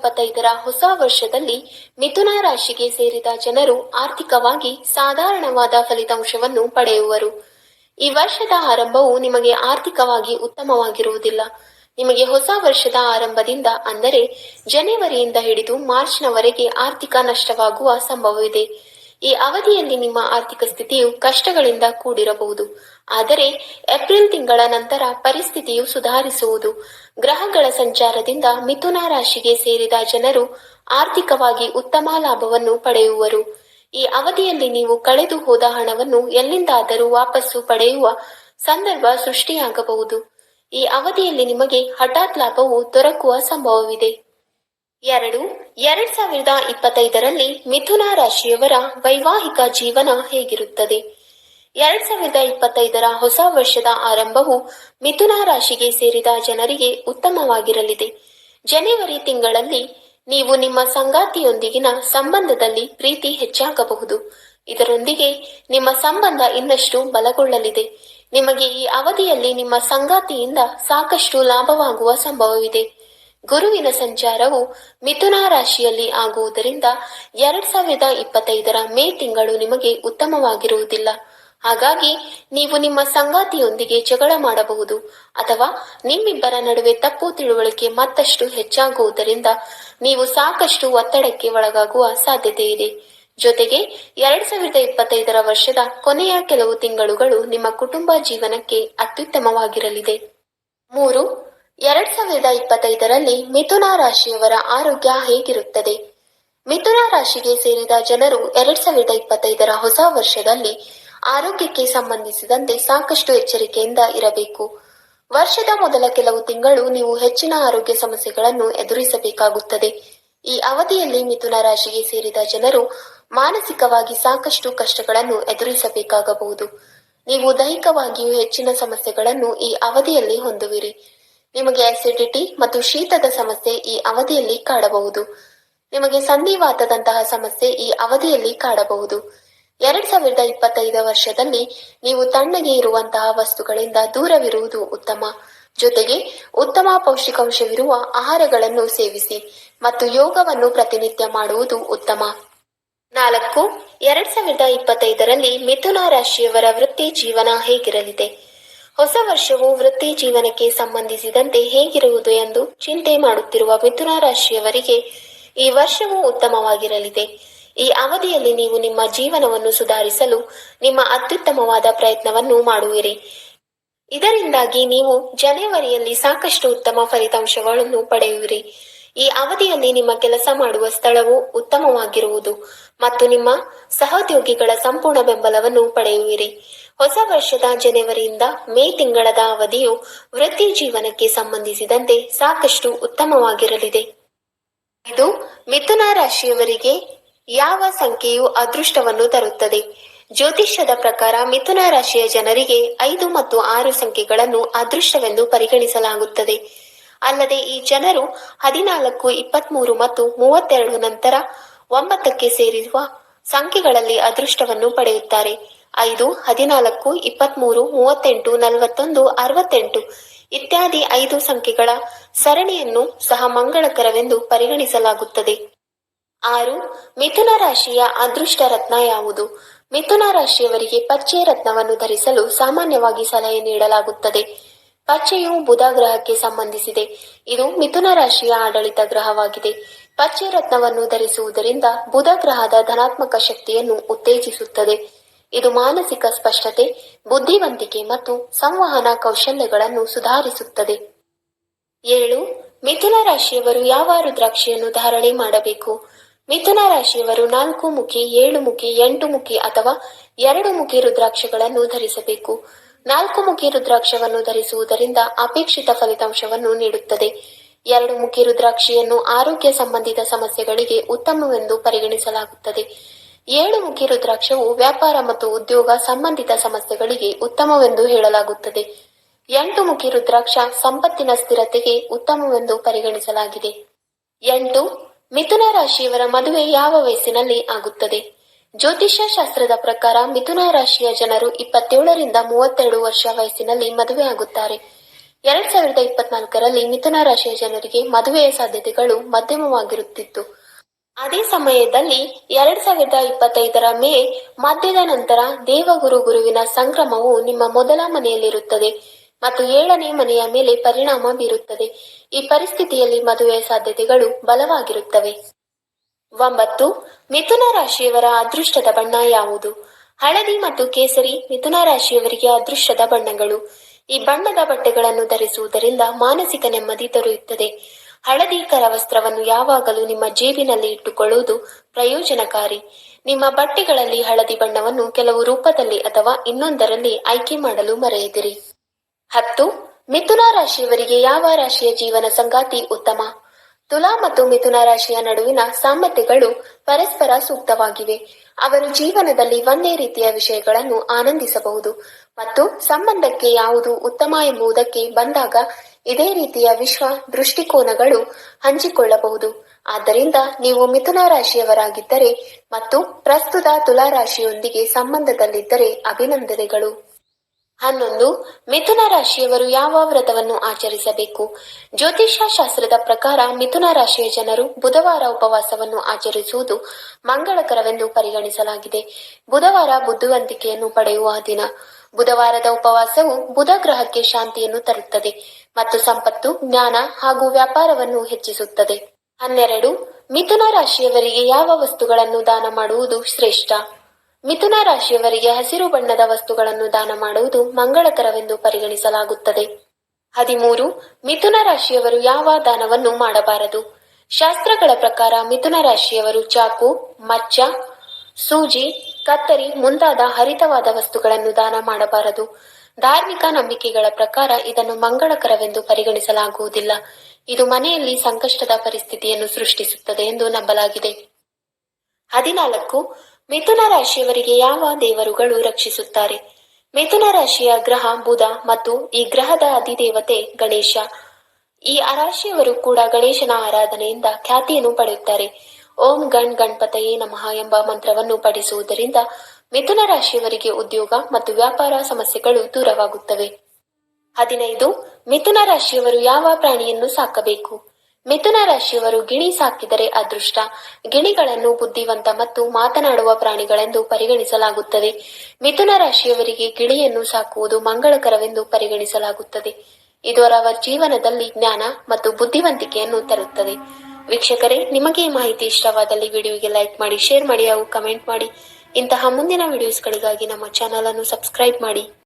ಇಪ್ಪತ್ತೈದರ ಹೊಸ ವರ್ಷದಲ್ಲಿ ಮಿಥುನ ರಾಶಿಗೆ ಸೇರಿದ ಜನರು ಆರ್ಥಿಕವಾಗಿ ಸಾಧಾರಣವಾದ ಫಲಿತಾಂಶವನ್ನು ಪಡೆಯುವರು. ಈ ವರ್ಷದ ಆರಂಭವು ನಿಮಗೆ ಆರ್ಥಿಕವಾಗಿ ಉತ್ತಮವಾಗಿರುವುದಿಲ್ಲ. ನಿಮಗೆ ಹೊಸ ವರ್ಷದ ಆರಂಭದಿಂದ ಅಂದರೆ ಜನವರಿಯಿಂದ ಹಿಡಿದು ಮಾರ್ಚ್ನವರೆಗೆ ಆರ್ಥಿಕ ನಷ್ಟವಾಗುವ ಸಂಭವವಿದೆ. ಈ ಅವಧಿಯಲ್ಲಿ ನಿಮ್ಮ ಆರ್ಥಿಕ ಸ್ಥಿತಿಯು ಕಷ್ಟಗಳಿಂದ ಕೂಡಿರಬಹುದು. ಆದರೆ ಏಪ್ರಿಲ್ ತಿಂಗಳ ನಂತರ ಪರಿಸ್ಥಿತಿಯು ಸುಧಾರಿಸುವುದು. ಗ್ರಹಗಳ ಸಂಚಾರದಿಂದ ಮಿಥುನ ರಾಶಿಗೆ ಸೇರಿದ ಜನರು ಆರ್ಥಿಕವಾಗಿ ಉತ್ತಮ ಲಾಭವನ್ನು ಪಡೆಯುವರು. ಈ ಅವಧಿಯಲ್ಲಿ ನೀವು ಕಳೆದು ಹೋದ ಹಣವನ್ನು ಎಲ್ಲಿಂದಾದರೂ ವಾಪಸ್ಸು ಪಡೆಯುವ ಸಂದರ್ಭ ಸೃಷ್ಟಿಯಾಗಬಹುದು. ಈ ಅವಧಿಯಲ್ಲಿ ನಿಮಗೆ ಹಠಾತ್ ಲಾಭವು ದೊರಕುವ ಸಂಭವವಿದೆ. ಎರಡು, ಎರಡ್ ಸಾವಿರದ ಇಪ್ಪತ್ತೈದರಲ್ಲಿ ಮಿಥುನ ರಾಶಿಯವರ ವೈವಾಹಿಕ ಜೀವನ ಹೇಗಿರುತ್ತದೆ? ಎರಡ್ ಸಾವಿರದ ಇಪ್ಪತ್ತೈದರ ಹೊಸ ವರ್ಷದ ಆರಂಭವು ಮಿಥುನ ರಾಶಿಗೆ ಸೇರಿದ ಜನರಿಗೆ ಉತ್ತಮವಾಗಿರಲಿದೆ. ಜನವರಿ ತಿಂಗಳಲ್ಲಿ ನೀವು ನಿಮ್ಮ ಸಂಗಾತಿಯೊಂದಿಗಿನ ಸಂಬಂಧದಲ್ಲಿ ಪ್ರೀತಿ ಹೆಚ್ಚಾಗಬಹುದು. ಇದರೊಂದಿಗೆ ನಿಮ್ಮ ಸಂಬಂಧ ಇನ್ನಷ್ಟು ಬಲಗೊಳ್ಳಲಿದೆ. ನಿಮಗೆ ಈ ಅವಧಿಯಲ್ಲಿ ನಿಮ್ಮ ಸಂಗಾತಿಯಿಂದ ಸಾಕಷ್ಟು ಲಾಭವಾಗುವ ಸಂಭವವಿದೆ. ಗುರುವಿನ ಸಂಚಾರವು ಮಿಥುನ ರಾಶಿಯಲ್ಲಿ ಆಗುವುದರಿಂದ ಎರಡ್ ಸಾವಿರದ ಇಪ್ಪತ್ತೈದರ ಮೇ ತಿಂಗಳು ನಿಮಗೆ ಉತ್ತಮವಾಗಿರುವುದಿಲ್ಲ. ಹಾಗಾಗಿ ನೀವು ನಿಮ್ಮ ಸಂಗಾತಿಯೊಂದಿಗೆ ಜಗಳ ಮಾಡಬಹುದು ಅಥವಾ ನಿಮ್ಮಿಬ್ಬರ ನಡುವೆ ತಪ್ಪು ತಿಳುವಳಿಕೆ ಮತ್ತಷ್ಟು ಹೆಚ್ಚಾಗುವುದರಿಂದ ನೀವು ಸಾಕಷ್ಟು ಒತ್ತಡಕ್ಕೆ ಒಳಗಾಗುವ ಸಾಧ್ಯತೆ ಇದೆ. ಜೊತೆಗೆ ಎರಡ್ ಸಾವಿರದ ಇಪ್ಪತ್ತೈದರ ವರ್ಷದ ಕೊನೆಯ ಕೆಲವು ತಿಂಗಳುಗಳು ನಿಮ್ಮ ಕುಟುಂಬ ಜೀವನಕ್ಕೆ ಅತ್ಯುತ್ತಮವಾಗಿರಲಿದೆ. ಮೂರು ಎರಡ್ ಸಾವಿರದ ಇಪ್ಪತ್ತೈದರಲ್ಲಿ ಮಿಥುನ ರಾಶಿಯವರ ಆರೋಗ್ಯ ಹೇಗಿರುತ್ತದೆ? ಮಿಥುನ ರಾಶಿಗೆ ಸೇರಿದ ಜನರು ಎರಡ್ ಸಾವಿರದ ಇಪ್ಪತ್ತೈದರ ಹೊಸ ವರ್ಷದಲ್ಲಿ ಆರೋಗ್ಯಕ್ಕೆ ಸಂಬಂಧಿಸಿದಂತೆ ಸಾಕಷ್ಟು ಎಚ್ಚರಿಕೆಯಿಂದ ಇರಬೇಕು. ವರ್ಷದ ಮೊದಲ ಕೆಲವು ತಿಂಗಳು ನೀವು ಹೆಚ್ಚಿನ ಆರೋಗ್ಯ ಸಮಸ್ಯೆಗಳನ್ನು ಎದುರಿಸಬೇಕಾಗುತ್ತದೆ. ಈ ಅವಧಿಯಲ್ಲಿ ಮಿಥುನ ರಾಶಿಗೆ ಸೇರಿದ ಜನರು ಮಾನಸಿಕವಾಗಿ ಸಾಕಷ್ಟು ಕಷ್ಟಗಳನ್ನು ಎದುರಿಸಬೇಕಾಗಬಹುದು. ನೀವು ದೈಹಿಕವಾಗಿಯೂ ಹೆಚ್ಚಿನ ಸಮಸ್ಯೆಗಳನ್ನು ಈ ಅವಧಿಯಲ್ಲಿ ಹೊಂದುವಿರಿ. ನಿಮಗೆ ಅಸಿಡಿಟಿ ಮತ್ತು ಶೀತದ ಸಮಸ್ಯೆ ಈ ಅವಧಿಯಲ್ಲಿ ಕಾಡಬಹುದು. ನಿಮಗೆ ಸಂಧಿವಾತದಂತಹ ಸಮಸ್ಯೆ ಈ ಅವಧಿಯಲ್ಲಿ ಕಾಡಬಹುದು. ಎರಡ್ ಸಾವಿರದ ಇಪ್ಪತ್ತೈದ ವರ್ಷದಲ್ಲಿ ನೀವು ತಣ್ಣಗೆ ಇರುವಂತಹ ವಸ್ತುಗಳಿಂದ ದೂರವಿರುವುದು ಉತ್ತಮ. ಜೊತೆಗೆ ಉತ್ತಮ ಪೌಷ್ಟಿಕಾಂಶವಿರುವ ಆಹಾರಗಳನ್ನು ಸೇವಿಸಿ ಮತ್ತು ಯೋಗವನ್ನು ಪ್ರತಿನಿತ್ಯ ಮಾಡುವುದು ಉತ್ತಮ. ನಾಲ್ಕು, ಎರಡ್ ಸಾವಿರದ ಇಪ್ಪತ್ತೈದರಲ್ಲಿ ಮಿಥುನ ರಾಶಿಯವರ ವೃತ್ತಿ ಜೀವನ ಹೇಗಿರಲಿದೆ? ಹೊಸ ವರ್ಷವು ವೃತ್ತಿ ಜೀವನಕ್ಕೆ ಸಂಬಂಧಿಸಿದಂತೆ ಹೇಗಿರುವುದು ಎಂದು ಚಿಂತೆ ಮಾಡುತ್ತಿರುವ ಮಿಥುನ ರಾಶಿಯವರಿಗೆ ಈ ವರ್ಷವು ಉತ್ತಮವಾಗಿರಲಿದೆ. ಈ ಅವಧಿಯಲ್ಲಿ ನೀವು ನಿಮ್ಮ ಜೀವನವನ್ನು ಸುಧಾರಿಸಲು ನಿಮ್ಮ ಅತ್ಯುತ್ತಮವಾದ ಪ್ರಯತ್ನವನ್ನು ಮಾಡುವಿರಿ. ಇದರಿಂದಾಗಿ ನೀವು ಜನವರಿಯಲ್ಲಿ ಸಾಕಷ್ಟು ಉತ್ತಮ ಫಲಿತಾಂಶಗಳನ್ನು ಪಡೆಯುವಿರಿ. ಈ ಅವಧಿಯಲ್ಲಿ ನಿಮ್ಮ ಕೆಲಸ ಮಾಡುವ ಸ್ಥಳವು ಉತ್ತಮವಾಗಿರುವುದು ಮತ್ತು ನಿಮ್ಮ ಸಹೋದ್ಯೋಗಿಗಳ ಸಂಪೂರ್ಣ ಬೆಂಬಲವನ್ನು ಪಡೆಯುವಿರಿ. ಹೊಸ ವರ್ಷದ ಜನವರಿಯಿಂದ ಮೇ ತಿಂಗಳದ ಅವಧಿಯು ವೃತ್ತಿ ಜೀವನಕ್ಕೆ ಸಂಬಂಧಿಸಿದಂತೆ ಸಾಕಷ್ಟು ಉತ್ತಮವಾಗಿರಲಿದೆ. ಇದು ಮಿಥುನ ರಾಶಿಯವರಿಗೆ ಯಾವ ಸಂಖ್ಯೆಯು ಅದೃಷ್ಟವನ್ನು ತರುತ್ತದೆ? ಜ್ಯೋತಿಷ್ಯದ ಪ್ರಕಾರ ಮಿಥುನ ರಾಶಿಯ ಜನರಿಗೆ ಐದು ಮತ್ತು ಆರು ಸಂಖ್ಯೆಗಳನ್ನು ಅದೃಷ್ಟವೆಂದು ಪರಿಗಣಿಸಲಾಗುತ್ತದೆ. ಅಲ್ಲದೆ ಈ ಜನರು ಹದಿನಾಲ್ಕು, ಇಪ್ಪತ್ಮೂರು ಮತ್ತು ಮೂವತ್ತೆರಡು ನಂತರ ಒಂಬತ್ತಕ್ಕೆ ಸೇರಿರುವ ಸಂಖ್ಯೆಗಳಲ್ಲಿ ಅದೃಷ್ಟವನ್ನು ಪಡೆಯುತ್ತಾರೆ. ಐದು, ಹದಿನಾಲ್ಕು, ಇಪ್ಪತ್ಮೂರು, ಮೂವತ್ತೆಂಟು, ನಲವತ್ತೊಂದು, ಅರವತ್ತೆಂಟು ಇತ್ಯಾದಿ ಐದು ಸಂಖ್ಯೆಗಳ ಸರಣಿಯನ್ನು ಸಹ ಮಂಗಳಕರವೆಂದು ಪರಿಗಣಿಸಲಾಗುತ್ತದೆ. ಆರು, ಮಿಥುನ ರಾಶಿಯ ಅದೃಷ್ಟ ರತ್ನ ಯಾವುದು? ಮಿಥುನ ರಾಶಿಯವರಿಗೆ ಪಚ್ಚೆ ರತ್ನವನ್ನು ಧರಿಸಲು ಸಾಮಾನ್ಯವಾಗಿ ಸಲಹೆ ನೀಡಲಾಗುತ್ತದೆ. ಪಚ್ಚೆಯು ಬುಧ ಗ್ರಹಕ್ಕೆ ಸಂಬಂಧಿಸಿದೆ. ಇದು ಮಿಥುನ ರಾಶಿಯ ಆಡಳಿತ ಗ್ರಹವಾಗಿದೆ. ಪಚ್ಚೆ ರತ್ನವನ್ನು ಧರಿಸುವುದರಿಂದ ಬುಧ ಗ್ರಹದ ಧನಾತ್ಮಕ ಶಕ್ತಿಯನ್ನು ಉತ್ತೇಜಿಸುತ್ತದೆ. ಇದು ಮಾನಸಿಕ ಸ್ಪಷ್ಟತೆ, ಬುದ್ಧಿವಂತಿಕೆ ಮತ್ತು ಸಂವಹನ ಕೌಶಲ್ಯಗಳನ್ನು ಸುಧಾರಿಸುತ್ತದೆ. ಏಳು, ಮಿಥುನ ರಾಶಿಯವರು ಯಾವ ರುದ್ರಾಕ್ಷಿಯನ್ನು ಧಾರಣೆ ಮಾಡಬೇಕು? ಮಿಥುನ ರಾಶಿಯವರು ನಾಲ್ಕು ಮುಖಿ, ಏಳು ಮುಖಿ, ಎಂಟು ಮುಖಿ ಅಥವಾ ಎರಡು ಮುಖಿ ರುದ್ರಾಕ್ಷಗಳನ್ನು ಧರಿಸಬೇಕು. ನಾಲ್ಕು ಮುಖಿ ರುದ್ರಾಕ್ಷವನ್ನು ಧರಿಸುವುದರಿಂದ ಅಪೇಕ್ಷಿತ ಫಲಿತಾಂಶವನ್ನು ನೀಡುತ್ತದೆ. ಎರಡು ಮುಖಿ ರುದ್ರಾಕ್ಷಿಯನ್ನು ಆರೋಗ್ಯ ಸಂಬಂಧಿತ ಸಮಸ್ಯೆಗಳಿಗೆ ಉತ್ತಮವೆಂದು ಪರಿಗಣಿಸಲಾಗುತ್ತದೆ. ಏಳು ಮುಖಿ ರುದ್ರಾಕ್ಷವು ವ್ಯಾಪಾರ ಮತ್ತು ಉದ್ಯೋಗ ಸಂಬಂಧಿತ ಸಮಸ್ಯೆಗಳಿಗೆ ಉತ್ತಮವೆಂದು ಹೇಳಲಾಗುತ್ತದೆ. ಎಂಟು ಮುಖಿ ರುದ್ರಾಕ್ಷ ಸಂಪತ್ತಿನ ಸ್ಥಿರತೆಗೆ ಉತ್ತಮವೆಂದು ಪರಿಗಣಿಸಲಾಗಿದೆ. ಎಂಟು, ಮಿಥುನ ರಾಶಿಯವರ ಮದುವೆ ಯಾವ ವಯಸ್ಸಿನಲ್ಲಿ ಆಗುತ್ತದೆ? ಜ್ಯೋತಿಷ್ಯ ಶಾಸ್ತ್ರದ ಪ್ರಕಾರ ಮಿಥುನ ರಾಶಿಯ ಜನರು ಇಪ್ಪತ್ತೇಳರಿಂದ ಮೂವತ್ತೆರಡು ವರ್ಷ ವಯಸ್ಸಿನಲ್ಲಿ ಮದುವೆ ಆಗುತ್ತಾರೆ. ಎರಡ್ ಸಾವಿರದ ಇಪ್ಪತ್ನಾಲ್ಕರಲ್ಲಿ ಮಿಥುನ ರಾಶಿಯ ಜನರಿಗೆ ಮದುವೆಯ ಸಾಧ್ಯತೆಗಳು ಮಧ್ಯಮವಾಗಿರುತ್ತಿತ್ತು. ಅದೇ ಸಮಯದಲ್ಲಿ ಎರಡ್ ಸಾವಿರದ ಇಪ್ಪತ್ತೈದರ ಮೇ ಮಧ್ಯದ ನಂತರ ದೇವಗುರು ಗುರುವಿನ ಸಂಕ್ರಮವು ನಿಮ್ಮ ಮೊದಲ ಮನೆಯಲ್ಲಿರುತ್ತದೆ ಮತ್ತು ಏಳನೇ ಮನೆಯ ಮೇಲೆ ಪರಿಣಾಮ ಬೀರುತ್ತದೆ. ಈ ಪರಿಸ್ಥಿತಿಯಲ್ಲಿ ಮದುವೆಯ ಸಾಧ್ಯತೆಗಳು ಬಲವಾಗಿರುತ್ತವೆ. ಒಂಬತ್ತು, ಮಿಥುನ ರಾಶಿಯವರ ಅದೃಷ್ಟದ ಬಣ್ಣ ಯಾವುದು? ಹಳದಿ ಮತ್ತು ಕೇಸರಿ ಮಿಥುನ ರಾಶಿಯವರಿಗೆ ಅದೃಷ್ಟದ ಬಣ್ಣಗಳು. ಈ ಬಣ್ಣದ ಬಟ್ಟೆಗಳನ್ನು ಧರಿಸುವುದರಿಂದ ಮಾನಸಿಕ ನೆಮ್ಮದಿ ದೊರೆಯುತ್ತದೆ. ಹಳದಿ ಕರವಸ್ತ್ರವನ್ನು ಯಾವಾಗಲೂ ನಿಮ್ಮ ಜೇಬಿನಲ್ಲಿ ಇಟ್ಟುಕೊಳ್ಳುವುದು ಪ್ರಯೋಜನಕಾರಿ. ನಿಮ್ಮ ಬಟ್ಟೆಗಳಲ್ಲಿ ಹಳದಿ ಬಣ್ಣವನ್ನು ಕೆಲವು ರೂಪದಲ್ಲಿ ಅಥವಾ ಇನ್ನೊಂದರಲ್ಲಿ ಆಯ್ಕೆ ಮಾಡಲು ಮರೆಯದಿರಿ. ಹತ್ತು, ಮಿಥುನ ರಾಶಿಯವರಿಗೆ ಯಾವ ರಾಶಿಯ ಜೀವನ ಸಂಗಾತಿ ಉತ್ತಮ? ತುಲಾ ಮತ್ತು ಮಿಥುನ ರಾಶಿಯ ನಡುವಿನ ಸಾಮರ್ಥ್ಯಗಳು ಪರಸ್ಪರ ಸೂಕ್ತವಾಗಿವೆ. ಅವರು ಜೀವನದಲ್ಲಿ ಒಂದೇ ರೀತಿಯ ವಿಷಯಗಳನ್ನು ಆನಂದಿಸಬಹುದು. ಮತ್ತು ಸಂಬಂಧಕ್ಕೆ ಯಾವುದು ಉತ್ತಮ ಎಂಬುದಕ್ಕೆ ಬಂದಾಗ ಇದೇ ರೀತಿಯ ವಿಶ್ವ ದೃಷ್ಟಿಕೋನಗಳು ಹಂಚಿಕೊಳ್ಳಬಹುದು. ಆದ್ದರಿಂದ ನೀವು ಮಿಥುನ ರಾಶಿಯವರಾಗಿದ್ದರೆ ಮತ್ತು ಪ್ರಸ್ತುತ ತುಲಾ ರಾಶಿಯೊಂದಿಗೆ ಸಂಬಂಧದಲ್ಲಿದ್ದರೆ ಅಭಿನಂದನೆಗಳು. ಹನ್ನೊಂದು, ಮಿಥುನ ರಾಶಿಯವರು ಯಾವ ವ್ರತವನ್ನು ಆಚರಿಸಬೇಕು? ಜ್ಯೋತಿಷ್ಯ ಶಾಸ್ತ್ರದ ಪ್ರಕಾರ ಮಿಥುನ ರಾಶಿಯ ಜನರು ಬುಧವಾರ ಉಪವಾಸವನ್ನು ಆಚರಿಸುವುದು ಮಂಗಳಕರವೆಂದು ಪರಿಗಣಿಸಲಾಗಿದೆ. ಬುಧವಾರ ಬುದ್ಧಿವಂತಿಕೆಯನ್ನು ಪಡೆಯುವ ದಿನ. ಬುಧವಾರದ ಉಪವಾಸವು ಬುಧ ಗ್ರಹಕ್ಕೆ ಶಾಂತಿಯನ್ನು ತರುತ್ತದೆ ಮತ್ತು ಸಂಪತ್ತು, ಜ್ಞಾನ ಹಾಗೂ ವ್ಯಾಪಾರವನ್ನು ಹೆಚ್ಚಿಸುತ್ತದೆ. ಹನ್ನೆರಡು, ಮಿಥುನ ರಾಶಿಯವರಿಗೆ ಯಾವ ವಸ್ತುಗಳನ್ನು ದಾನ ಮಾಡುವುದು ಶ್ರೇಷ್ಠ? ಮಿಥುನ ರಾಶಿಯವರಿಗೆ ಹಸಿರು ಬಣ್ಣದ ವಸ್ತುಗಳನ್ನು ದಾನ ಮಾಡುವುದು ಮಂಗಳಕರವೆಂದು ಪರಿಗಣಿಸಲಾಗುತ್ತದೆ. ಹದಿಮೂರು, ಮಿಥುನ ರಾಶಿಯವರು ಯಾವ ದಾನವನ್ನು ಮಾಡಬಾರದು? ಶಾಸ್ತ್ರಗಳ ಪ್ರಕಾರ ಮಿಥುನ ರಾಶಿಯವರು ಚಾಕು, ಮಚ್ಚ ಸೂಜಿ, ಕತ್ತರಿ ಮುಂತಾದ ಹರಿತವಾದ ವಸ್ತುಗಳನ್ನು ದಾನ ಮಾಡಬಾರದು. ಧಾರ್ಮಿಕ ನಂಬಿಕೆಗಳ ಪ್ರಕಾರ ಇದನ್ನು ಮಂಗಳಕರವೆಂದು ಪರಿಗಣಿಸಲಾಗುವುದಿಲ್ಲ. ಇದು ಮನೆಯಲ್ಲಿ ಸಂಕಷ್ಟದ ಪರಿಸ್ಥಿತಿಯನ್ನು ಸೃಷ್ಟಿಸುತ್ತದೆ ಎಂದು ನಂಬಲಾಗಿದೆ. ಹದಿನಾಲ್ಕು, ಮಿಥುನ ರಾಶಿಯವರಿಗೆ ಯಾವ ದೇವರುಗಳು ರಕ್ಷಿಸುತ್ತಾರೆ? ಮಿಥುನ ರಾಶಿಯ ಗ್ರಹ ಬುಧ ಮತ್ತು ಈ ಗ್ರಹದ ಅಧಿದೇವತೆ ಗಣೇಶ. ಈ ರಾಶಿಯವರು ಕೂಡ ಗಣೇಶನ ಆರಾಧನೆಯಿಂದ ಖ್ಯಾತಿಯನ್ನು ಪಡೆಯುತ್ತಾರೆ. ಓಂ ಗಣ್ ಗಣಪತಯೇ ನಮಃ ಎಂಬ ಮಂತ್ರವನ್ನು ಪಠಿಸುವುದರಿಂದ ಮಿಥುನ ರಾಶಿಯವರಿಗೆ ಉದ್ಯೋಗ ಮತ್ತು ವ್ಯಾಪಾರ ಸಮಸ್ಯೆಗಳು ದೂರವಾಗುತ್ತವೆ. ಹದಿನೈದು, ಮಿಥುನ ರಾಶಿಯವರು ಯಾವ ಪ್ರಾಣಿಯನ್ನು ಸಾಕಬೇಕು? ಮಿಥುನ ರಾಶಿಯವರು ಗಿಣಿ ಸಾಕಿದರೆ ಅದೃಷ್ಟ. ಗಿಣಿಗಳನ್ನು ಬುದ್ಧಿವಂತ ಮತ್ತು ಮಾತನಾಡುವ ಪ್ರಾಣಿಗಳೆಂದು ಪರಿಗಣಿಸಲಾಗುತ್ತದೆ. ಮಿಥುನ ರಾಶಿಯವರಿಗೆ ಗಿಣಿಯನ್ನು ಸಾಕುವುದು ಮಂಗಳಕರವೆಂದು ಪರಿಗಣಿಸಲಾಗುತ್ತದೆ. ಇದು ಅವರ ಜೀವನದಲ್ಲಿ ಜ್ಞಾನ ಮತ್ತು ಬುದ್ಧಿವಂತಿಕೆಯನ್ನು ತರುತ್ತದೆ. ವೀಕ್ಷಕರೇ, ನಿಮಗೆ ಈ ಮಾಹಿತಿ ಇಷ್ಟವಾದಲ್ಲಿ ವಿಡಿಯೋಗೆ ಲೈಕ್ ಮಾಡಿ, ಶೇರ್ ಮಾಡಿ ಹಾಗೂ ಕಮೆಂಟ್ ಮಾಡಿ. ಇಂತಹ ಮುಂದಿನ ವಿಡಿಯೋಸ್ಗಳಿಗಾಗಿ ನಮ್ಮ ಚಾನಲ್ ಅನ್ನು ಸಬ್ಸ್ಕ್ರೈಬ್ ಮಾಡಿ.